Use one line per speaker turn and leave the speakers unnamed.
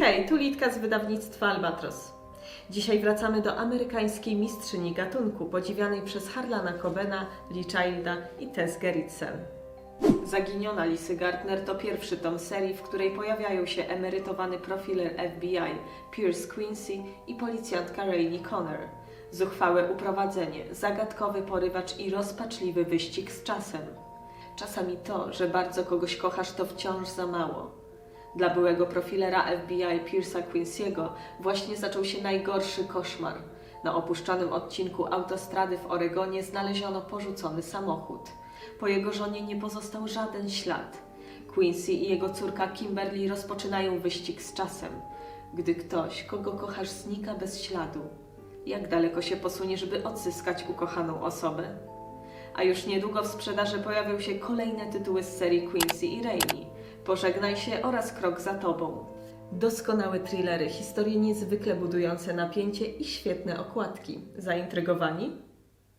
Hej, tu Litka z wydawnictwa Albatros. Dzisiaj wracamy do amerykańskiej mistrzyni gatunku, podziwianej przez Harlana Cobena, Lee Childa i Tess Gerritsen. Zaginiona Lisy Gardner to pierwszy tom serii, w której pojawiają się emerytowany profiler FBI Pierce Quincy i policjantka Rainey Connor. Zuchwałe uprowadzenie, zagadkowy porywacz i rozpaczliwy wyścig z czasem. Czasami to, że bardzo kogoś kochasz, to wciąż za mało. Dla byłego profilera FBI Pierce'a Quincy'ego właśnie zaczął się najgorszy koszmar. Na opuszczonym odcinku autostrady w Oregonie znaleziono porzucony samochód. Po jego żonie nie pozostał żaden ślad. Quincy i jego córka Kimberly rozpoczynają wyścig z czasem. Gdy ktoś, kogo kochasz, znika bez śladu, jak daleko się posunie, żeby odzyskać ukochaną osobę? A już niedługo w sprzedaży pojawią się kolejne tytuły z serii Quincy i Rainey. Pożegnaj się oraz Krok za tobą. Doskonałe thrillery, historie niezwykle budujące napięcie i świetne okładki. Zaintrygowani?